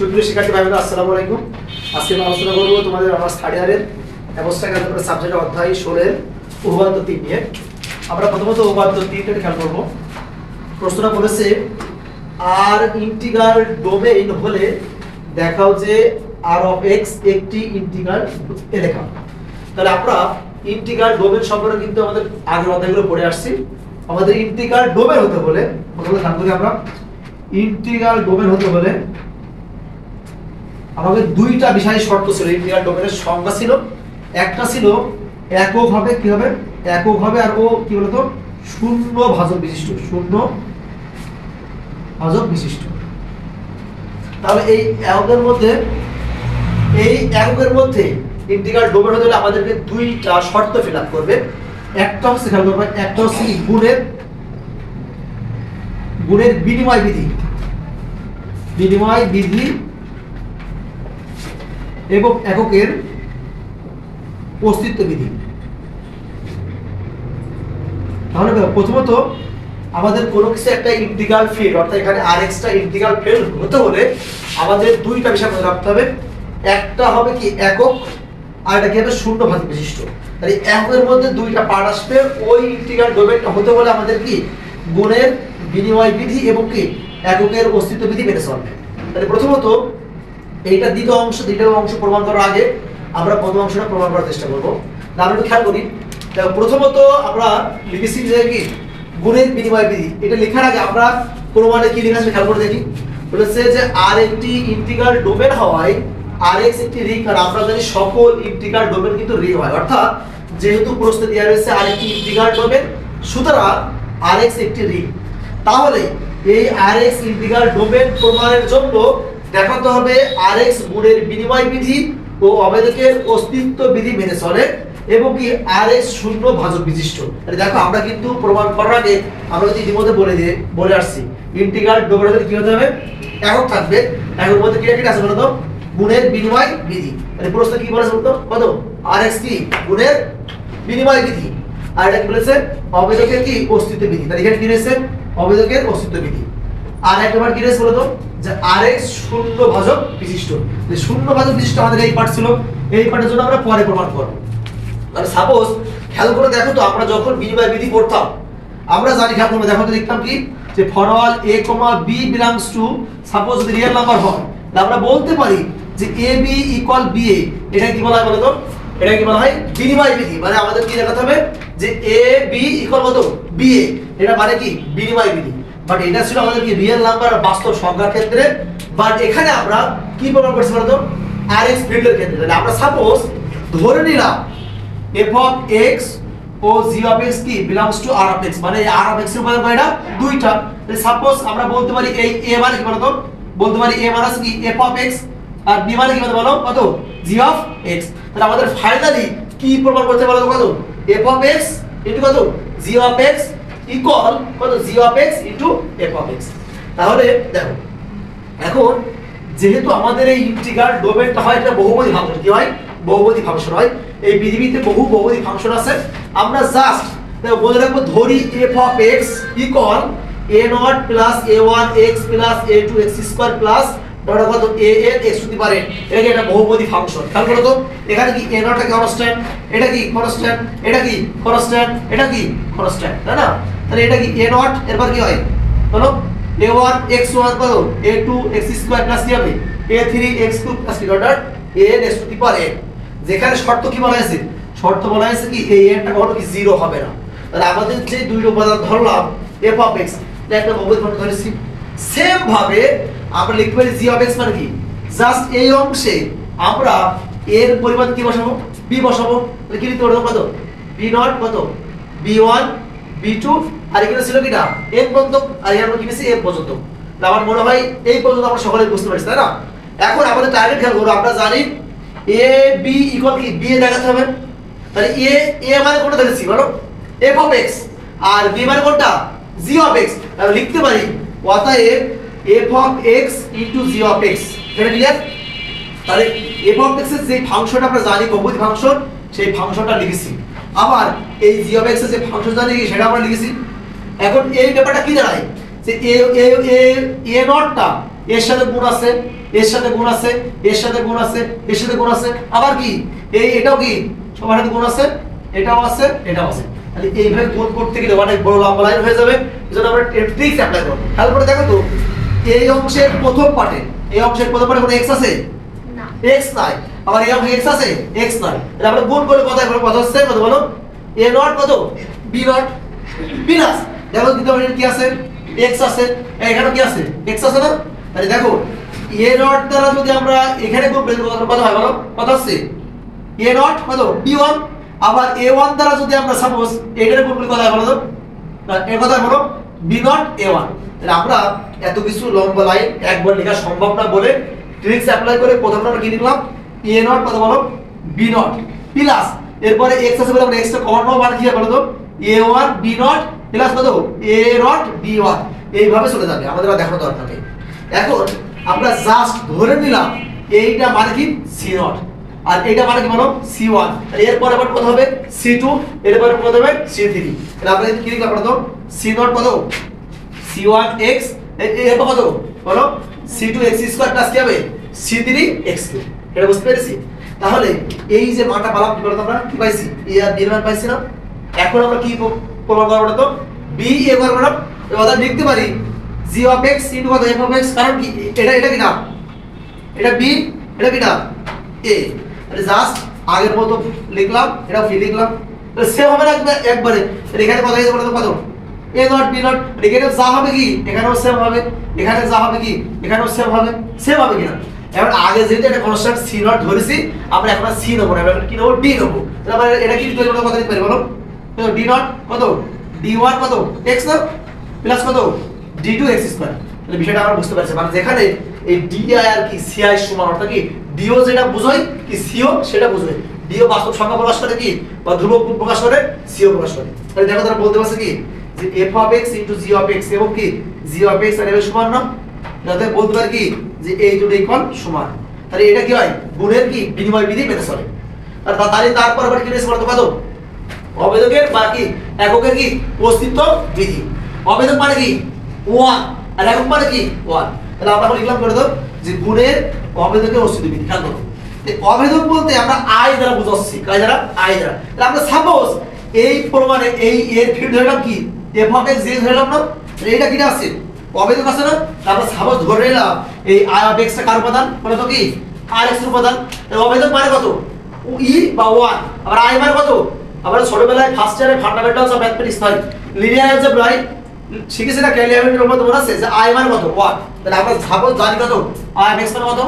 সুপ্রিয় শিক্ষার্থী ভাই আসসালামু আলাইকুম। আজকে আমি আলোচনা করব তোমাদের আমার থার্ড ইয়ারের অবস্থায় গেলে পরে সাবজেক্ট অধ্যায় ষোলের উপপাদ্য তিন নিয়ে। আমরা প্রথমত উপপাদ্য তিনটা খেয়াল করব। প্রশ্নটা বলেছে, আর ইন্টিগ্রাল ডোমেইন হলে দেখাও যে আর অফ এক্স একটি ইন্টিগ্রাল এলাকা তাহলে আমরা ইন্টিগ্রাল ডোমেন সম্পর্কে কিন্তু আমাদের আগের অধ্যায়গুলো পড়ে আসছি। আমাদের ইন্টিগ্রাল ডোমেন হতে হলে, প্রথমে ধ্যান করি আমরা ইন্টিগ্রাল ডোমেন হতে হলে আমাদের দুইটা বিষয় শর্ত ছিল ইন্টিগ্রাল ডোমেনের সংজ্ঞা ছিল। একটা ছিল একক হবে কি হবে? একক হবে আর ও কি বলতো? শূন্য ভাজক বিশিষ্ট, শূন্য ভাজক বিশিষ্ট। তাহলে এই এককের মধ্যে, এই এককের মধ্যে ইন্টিগ্রাল ডোমেন হতে হলে আমাদেরকে দুইটা শর্ত ফিল আপ করবে। একটা হচ্ছে খেয়াল করবে, একটা হচ্ছে গুণের গুণের বিনিময় বিধি। বিনিময় বিধি এবং এককের অস্তিত্ব বিধি। তাহলে প্রথমত আমাদের কোনো কিছু একটা ইন্টিগ্রাল ফিল্ড অর্থাৎ এখানে আর এক্সটা ইন্টিগ্রাল ফিল্ড হতে হলে আমাদের দুইটা বিষয় মনে রাখতে হবে। একটা হবে কি একক, আর এটা কি হবে শূন্য ভাগ বিশিষ্ট। তাহলে এককের মধ্যে দুইটা পার্ট আসবে, ওই ইন্টিগ্রাল ডোমেনটা হতে হলে আমাদের কি গুণের বিনিময় বিধি এবং কি এককের অস্তিত্ব বিধি মেনে চলবে। তাহলে প্রথমত এইটা দ্বিতীয় অংশ দ্বিতীয় অংশ প্রমাণ করার আগে আমরা প্রথম অংশটা প্রমাণ করার চেষ্টা করব। আমরা একটু খেয়াল করি। প্রথমত আমরা লিখেছি যে কি, গুণের বিনিময় বিধি, এটা লেখার আগে আমরা প্রমাণে কি লেখা আছে খেয়াল করে দেখি। বলেছে যে আর একটি ইন্টিগ্রাল ডোমেন হওয়ায় আর এক্স একটি রিং, আর আমরা জানি সকল ইন্টিগ্রাল ডোমেন কিন্তু রিং হয়। অর্থাৎ যেহেতু প্রশ্নে দেওয়া রয়েছে আর একটি ইন্টিগ্রাল ডোমেন, সুতরাং আর এক্স একটি রিং। তাহলে এই আর এক্স ইন্টিগ্রাল ডোমেন প্রমাণের জন্য দেখাতে হবে আর এক্স গুণের বিনিময় বিধি ও অবেদকের অস্তিত্ব বিধি মেনে চলে এবং কি আর এক্স শূন্য ভাজক বিশিষ্ট। দেখো, আমরা কিন্তু প্রমাণ করার আগে আমরা যদি ইতিমধ্যে বলে দিয়ে, বলে আসছি। ইন্টিগ্রাল ডোমেনের কি হতে হবে? একক থাকবে। একক মধ্যে কি কি আছে বলতো? গুণের বিনিময় বিধি। মানে প্রশ্ন কি বলেছে বলতো? কত আর এক্স কি? গুণের বিনিময় বিধি। আর এটা কি বলেছে? অবেদকের কি? অস্তিত্ব বিধি। তাহলে এখানে কি রয়েছে? অবেদকের অস্তিত্ব বিধি। আর একবার কি রয়েছে বলতো? যে আর এক্স শূন্য ভাজক বিশিষ্ট। যে শূন্য ভাজক বিশিষ্ট আমাদের এই পার্ট ছিল। এই পার্টের জন্য আমরা পরে প্রমাণ করব। মানে সাপোজ খেয়াল করে দেখো তো, আমরা যখন বিনিময় বিধি করতাম আমরা জানি খেয়াল করব, দেখো তো লিখতাম কি? যে for all a comma b belongs to suppose real number হয় আমরা বলতে পারি যে a b equal b a এটা কি বলা হয় বলো তো এটা কি বলা হয়? বিনিময় বিধি। মানে আমাদের কি দেখাতে হবে? যে এ বি ইকুয়াল কত? বি এ এটা মানে কি? বিনিময় বিধি। বাট এটা ছিল আমাদের কি রিয়েল নাম্বার বাস্তব সংখ্যার ক্ষেত্রে। বাট এখানে আমরা কি প্রমাণ করছি বলতো? আর এক্স ফিল্ডের ক্ষেত্রে। তাহলে আমরা সাপোজ ধরে নিলাম এফ অফ এক্স ও জি অফ এক্স কি? Belongs to R of x মানে আর অফ এক্সের মানে কয়টা? দুইটা। সাপোজ আমরা বলতে পারি এই এ মানে কি বলতো? বলতে পারি এ মানে কি? F of x R b মানে কি বলতে বলো? কত? জি অফ এক্স তাহলে আমাদের ফাইনালি কি প্রমাণ করতে পারো কত? এফ অফ এক্স ইনটু কত? জি অফ এক্স ইকুয়াল কত? G of x into f of x তাহলে দেখো, এখন যেহেতু আমাদের এই ইন্টিগ্রাল ডোমেনটা হয়, এটা বহুপদী ফাংশন কি হয়? বহুপদী ফাংশন হয়। এই পৃথিবীতে বহু বহুপদী ফাংশন আছে। আমরা জাস্ট বলে রাখব, ধরি f of x equal a nought plus a one x plus a two x square plus ধরো কত? এ এন এক্স হতে পারে এটা কি একটা বহুপদী ফাংশন খেয়াল করো তো। এখানে কি এ নটটা কনস্ট্যান্ট এটা কি কনস্ট্যান্ট এটা কি কনস্ট্যান্ট এটা কি কনস্ট্যান্ট তাই না? তাহলে এটা কি? এ নট এরপর কি হয়? বলো। এ ওয়ান এক্স ওয়ান কত a two x square plus কি হবে? A three x two plus কি order a x to the power n যেখানে শর্ত কি বলা হয়েছে? শর্ত বলা হয়েছে কি, এই এনটা কখনো কি জিরো হবে না। তাহলে আমাদের যে দুই উপাদান ধরলাম এফ অফ এক্স একটা বহুপদী ফাংশন ধরেছি। সেম ভাবে আমরা লিখতে পারি জি অফ এক্স মানে কি? জাস্ট এই অংশে আমরা এর পরিমাণ কি বসাবো? বি বসাবো। কি লিখতে পারব? কত? বি নট কত? বি ওয়ান বি টু আর এখানে ছিল কিনা এন পর্যন্ত, আর আমরা কি নিয়েছি এন পর্যন্ত। আমার মনে হয় এই পর্যন্ত আমরা সকলে বুঝতে পারছি, তাই না? এখন আমাদের টার্গেট খেয়াল করব আমরা জানি এ বি ইকুয়াল কি? বি এ দেখাতে হবে। তাহলে এ এ মানে কোনটা ধরেছি বলো? F of x R b মানে কোনটা? জি অফ এক্স তাহলে লিখতে পারি, অতএব f of x into g of x এটা ক্লিয়ার তাহলে এফ অফ এক্সের যে ফাংশনটা আমরা জানি বহুপদী ফাংশন সেই ফাংশনটা লিখেছি। আবার এই জি অফ এক্সের যে ফাংশন জানি সেটা আমরা লিখেছি। এখন এই ব্যাপারটা কি দাঁড়ায়? যে এ এ এ এ নটটা এর সাথে গুণ আছে এর সাথে গুণ আছে এর সাথে গুণ আছে এর সাথে গুণ আছে আবার কি? এই এটাও কি? সবার সাথে গুণ আছে এটাও আছে এটাও আছে। তাহলে এইভাবে গুণ করতে গেলে অনেক বড় লম্বা লাইন হয়ে যাবে এজন্য আমরা ট্রিক্স অ্যাপ্লাই করব। খেয়াল করে দেখো তো এই অংশের প্রথম পার্টে এই অংশের প্রথম পার্টে কোনো এক্স আছে? না। এক্স নাই। আবার এই অংশে এক্স আছে? এক্স নাই। তাহলে আমরা গুণ করে কথা কথা হচ্ছে? কত বলো? এ নট কত? B nought? প্লাস দেখো দ্বিতীয় পার্টে কি আছে? এক্স আছে। এখানে কি আছে? এক্স আছে না? তাহলে দেখো এ নট দ্বারা যদি আমরা এখানে গুণ করি, তাহলে কত হয় বলো? কত হচ্ছে এ নট কত? বি ওয়ান আবার এ ওয়ান দ্বারা যদি আমরা সাপোজ এটার গুণ করি, কত হয় বলো তো? এর কথা হলো বি নট এ ওয়ান তাহলে আমরা এত কিছু লম্বা লাইন একবার লেখা সম্ভব না বলে ট্রিক্স অ্যাপ্লাই করে প্রথমে আমরা কি লিখলাম? এ নট কত বলো? বি নট প্লাস এরপরে এক্স আছে বলে আমরা এক্স টা কমন নেব মানে কি বলো তো? A one b nought plus কত এ রট বি ওয়ান এইভাবে চলে যাবে, আমাদের আর দেখানো দরকার নেই। এখন আমরা জাস্ট ধরে নিলাম, এইটা মানে কি? সি নট আর এইটা মানে কি বলো? সি ওয়ান এরপরে আবার কত হবে? সি টু এরপরে কত হবে? সি থ্রি আমরা কি লিখলাম বলো তো? সি নট কত? সি ওয়ান এক্স এরপর কত? বলো? C two X square plus কি হবে? সি থ্রি এক্স কিউ এটা বুঝতে পেরেছি? তাহলে এই যে মানটা পালাম, কি বলতো আমরা কি পাইছি? এ আর বি মান পাইছি না এখন আমরা কি প্রমাণ করব তো? বি এ করব না লিখতে পারি। জি অফ এক্স ইন্টু কত? এফ অফ এক্স কারণ কি? এটা এটা কি নাম এটা বি এটা কি নাম এ তাহলে জাস্ট আগের মতো লিখলাম এটা ফি লিখলাম। সেম হবে না একবার- এখানে কথা হয়েছে বলো কত? এ নট বি নট এখানে যা হবে কি? এখানেও সেম হবে। এখানে যা হবে কি? এখানেও সেম হবে। সেম হবে কিনা? এবার আগে যেহেতু একটা কনস্ট্যান্ট সি নট ধরেছি, আমরা এখন সি নেব না। কি নেব? ডি নেব। তাহলে আমরা এটা কি তৈরি করতে কথা দিতে পারি বলো? ডি নট কত? ডি ওয়ান কত? এক্স প্লাস কত? ডি টু এক্স স্কোয়ার তাহলে বিষয়টা আমরা বুঝতে পারছি। মানে যেখানে এই ডি আই আর কি সি আই সমান অর্থাৎ কি? ডিও যেটা বোঝায় কি সিও সেটা বোঝায় ডিও বাস্তব সংখ্যা প্রকাশ করে কি? বা ধ্রুবক প্রকাশ করে সিও প্রকাশ করে। তাহলে দেখো তারা বলতে পারছে কি? যে F of X into G of X এবং কি? জি অফ এক্স আর এর সমান না? যাতে বলতে পারে কি? যে এই দুটো ইকুয়াল সমান। তাহলে এটা কি হয়? গুণের কি? বিনিময় বিধি মেনে চলে। আর তা- তাহলে তারপর আবার কি রয়েছে বলতো কত অবেদকের বা কি? এককের কি? অস্তিত্ব বিধি। অবেদক মানে কি? ওয়ান। আর একক মানে কি? ওয়ান। তাহলে আমরা লিখলাম করে দাও যে গুণের অবেদকের অস্তিত্ব বিধি। খেয়াল করো। অবেদক বলতে আমরা আই দ্বারা বুঝাচ্ছি। কাই দ্বারা? আই দ্বারা। তাহলে আমরা সাপোজ এই প্রমাণে এই এর ফিল্ড ধরলাম কি? এফ অফ এক্স ধরলাম না? এইটা কিটা আছে? অবেদক আছে না? তারপর সাপোজ ধরে নিলাম এই আই অফ এক্স কার উপাদান? বলে তো কি? আর এক্স উপাদান। অবেদক মানে কত? ই বা ওয়ান। আবার আই মানে কত? আমরা ছোটবেলায় ফার্স্ট ইয়ারে ফান্ডামেন্টালস অফ ম্যাথমেটিক্স হয়। লিনিয়ার অ্যালজেব্রায় শিখেছি না ক্যালিয়ামেন্টের মধ্যে মনে আছে যে আই মানে কত? ওয়ান তাহলে আমরা ভাবো জানি কত? আই এক্স মানে কত?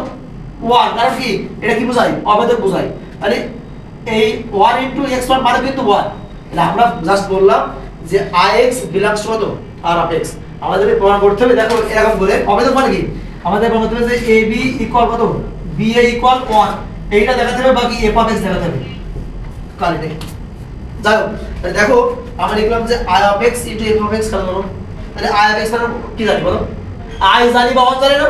ওয়ান কারণ কি? এটা কি বোঝায়? অবেদক বোঝায়। তাহলে এই ওয়ান ইন্টু এক্স ওয়ান মানে কিন্তু ওয়ান তাহলে আমরা জাস্ট বললাম যে আই এক্স বিলংস কত আর অফ এক্স আমাদের প্রমাণ করতে হবে। দেখো এরকম বলে অবেদক মানে কি? আমাদের প্রমাণ করতে হবে যে এ বি ইকুয়াল কত? বি এ ইকুয়াল ওয়ান এইটা দেখাতে হবে, বাকি এফ অফ এক্স দেখাতে হবে। কালি যাই হোক দেখো, আমরা লিখলাম যে I of X into F of X কেন বলো তাহলে আই অফ এক্স মানে কি জানি বলো? আই জানি বা ওয়ান জানি না।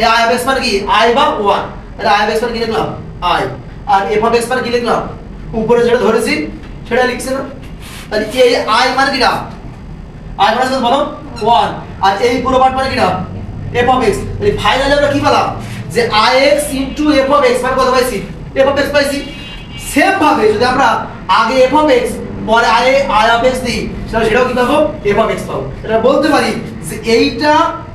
এই আই অফ এক্স মানে কি? আই বা ওয়ান তাহলে আই অফ এক্স মানে কি লিখলাম? আই আর এফ অফ এক্স মানে কি লিখলাম? উপরে যেটা ধরেছি, সেটা লিখছি না। তাহলে এই আই মানে কি না আই মানে বলো ওয়ান আর এই পুরো পার্ট মানে কি না এফ অফ এক্স তাহলে ফাইনালি আমরা কি পেলাম? যে I X into F of X মানে কত পাইছি? এফ অফ এক্স পাইছি। সেম ভাবে যদি আমরা আগে এফ অফ এক্স পরে আই আই অফ এক্স দিই, তাহলে সেটাও কি পাবো? এফ অফ এক্স পাবো। এটা বলতে পারি যে এইটা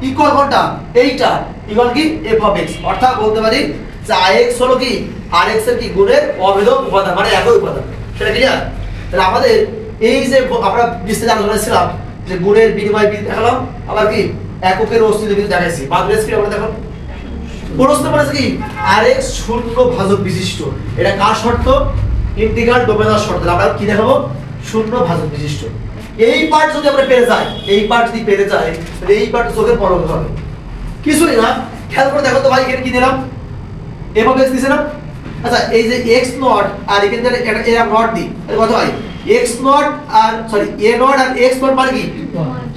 ইকুয়াল কোনটা? এইটা। ইকুয়াল কি? এফ অফ এক্স অর্থাৎ বলতে পারি যে আই এক্স হলো কি? আর এক্সের কি? গুণের অভেদক উপাদান মানে একই উপাদান। সেটা ক্লিয়ার তাহলে আমাদের এই যে আমরা বিস্তারিত আলোচনা ছিলাম যে গুণের বিনিময় বিধি দেখালাম? আবার কি? এককের অস্তিত্ব বিধি দেখাইছি। কি আমরা দেখো প্রশ্ন করেছে কি? আরেক শূন্য ভাজক বিশিষ্ট। এটা কার শর্ত? ইন্টিগ্রাল ডোমেনার শর্ত। আমরা কি দেখাবো? শূন্য ভাজক বিশিষ্ট। এই পার্ট যদি আমরা পেরে যাই এই পার্ট যদি পেরে যাই তাহলে এই পার্ট চোখের পরক হবে কিছুই না? খেয়াল করে দেখো তো ভাই এখানে কি দিলাম? এফ অফ এক্স দিছে না? আচ্ছা এই যে এক্স নট আর এখানে যদি একটা এ নট দিই। তাহলে কত হয়? এক্স নট আর সরি এ নট আর এক্স নট মানে কি?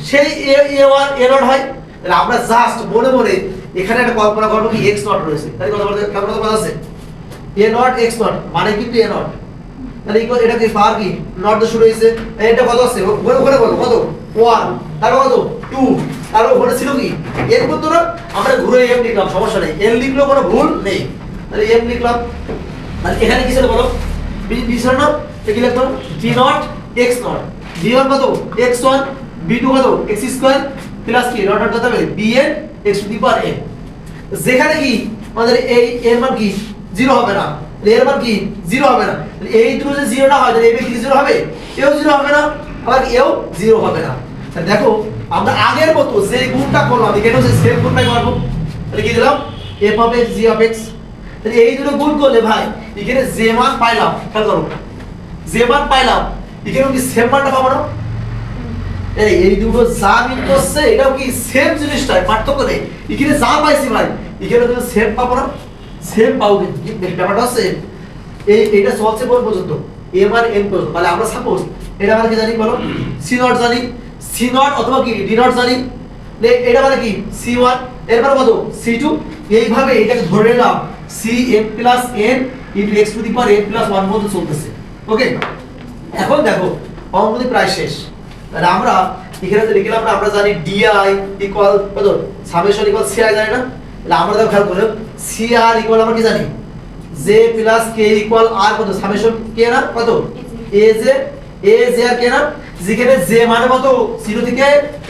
সেই এ এ ওয়ান এ নট হয়। তাহলে আমরা জাস্ট মনে মনে এখানে একটা কল্পনা করব কি এক্স নট রয়েছে। তাহলে কথা বলতে কথা আছে? এ নট এক্স নট মানে কিন্তু এ নট তাহলে ইকুয়াল এটা কি পাওয়ার কি? নট তো শুরু হয়েছে। এটা কত আছে? ওখানে ওখানে বলো, কত? ওয়ান তারপর কত? টু আর ওখানে ছিল কি? এর না আমরা ঘুরে এম লিখলাম, সমস্যা নেই। এল লিখলেও কোনো ভুল নেই। তাহলে এম লিখলাম। তাহলে এখানে কি ছিল বলো? বি বি ছিল না? কি লিখলাম? G naught X naught B one কত? এক্স ওয়ান বি টু কত? এক্স স্কোয়ার প্লাস কি? নট নট হবে? B N X to the power N যেখানে কি? আমাদের এই এর মান কি? জিরো হবে না। এর মান কি? জিরো হবে না। এই দুটো যে জিরো না হয়, তাহলে এ কি জিরো হবে? এও জিরো হবে না। আবার এও জিরো হবে না। দেখো, আমরা আগের মতো যে গুণটা করলাম এখানেও যে সেম গুণটাই করব। তাহলে কি দিলাম? F of X G of X তাহলে এই দুটো গুণ করলে ভাই, এখানে যে মান পাইলাম, খেয়াল করো। যে মান পাইলাম এখানেও কি সেম মানটা পাবো না? এই এই দুটো যা মিল করছে, এটাও কি সেম জিনিসটাই? পার্থক্য নেই। এখানে যা পাইছি ভাই, এখানে তুমি সেম পাবো না। সেম পাবো কিন্তু। ব্যাপারটা আছে এই, এটা চলছে কোন পর্যন্ত? এম আর এন পর্যন্ত। তাহলে আমরা সাপোজ এটা মানে কি জানি বলো? সি নট জানি। সি নট অথবা কি? ডি নট জানি। এটা মানে কি? সি ওয়ান এরপর কত? সি টু এইভাবে এটাকে ধরে নিলাম। C M plus N into X to the power N plus one পর্যন্ত চলতেছে। ওকে এখন দেখো, অঙ্কটি প্রায় শেষ। তাহলে আমরা এখানে তো লিখলাম না, আমরা জানি ডিআই ইকুয়াল কত? সামেশন ইকুয়াল সিআই জানি না? তাহলে আমরা দেখো খেয়াল করে সিআর ইকুয়াল আমরা কি জানি? J plus K equal R কত? সামেশন কে না? কত? A J A J R কে না? যেখানে জে মানে কত? জিরো থেকে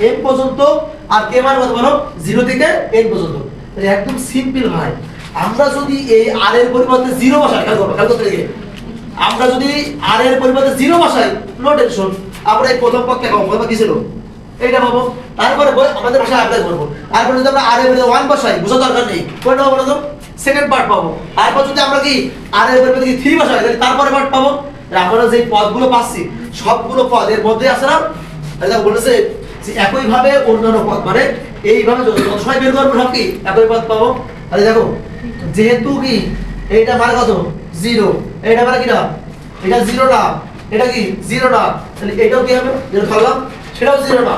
এন পর্যন্ত, আর কে মানে কত বলো? জিরো থেকে এন পর্যন্ত। তাহলে একদম সিম্পল ভাই। আমরা যদি এই আর এর পরিবর্তে জিরো বসাই, খেয়াল করো, খেয়াল করতে আমরা যদি আর এর পরিবর্তে জিরো বসাই নো টেনশন আমরা এই প্রথম পক্ষে পাবো প্রথম কি ছিল এইটা পাবো তারপরে আমাদের ভাষায় অ্যাপ্লাই করব। তারপরে যদি আমরা আর এর ওয়ান বসাই, বোঝা দরকার নেই। কোনটা পাবো তো? সেকেন্ড পার্ট পাবো। তারপর যদি আমরা কি আর পরিবর্তে কি থ্রি বসাই, তাহলে তারপরে পার্ট পাবো? আমরা যে পদগুলো পাচ্ছি, সবগুলো পদ এর মধ্যে আছে না? বলেছে যে একইভাবে অন্যান্য পদ মানে এইভাবে যত সময় বের করব সব কি, একই পদ পাবো? তাহলে দেখো, যেহেতু কি, এইটা মানে কত? জিরো এটা মানে কি না? এটা জিরো না। এটা কি জিরো না? তাহলে এটাও কি হবে? যেটা ধরলাম সেটাও জিরো না।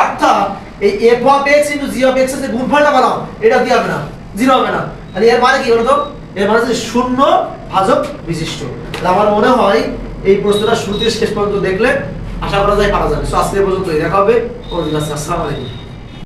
অর্থাৎ এই F of X into G of এক্সের গুণফলটা পেলাম, এটা কি হবে না? জিরো হবে না। তাহলে এর মানে কি বলো তো এর মানে হচ্ছে শূন্য ভাজক বিশিষ্ট। তাহলে আমার মনে হয় এই প্রশ্নটা শুরু থেকে শেষ পর্যন্ত দেখলে আশা করা যায় পারা যাবে। সো আজকে পর্যন্ত দেখা হবে। পরদিন আসসালামু আলাইকুম।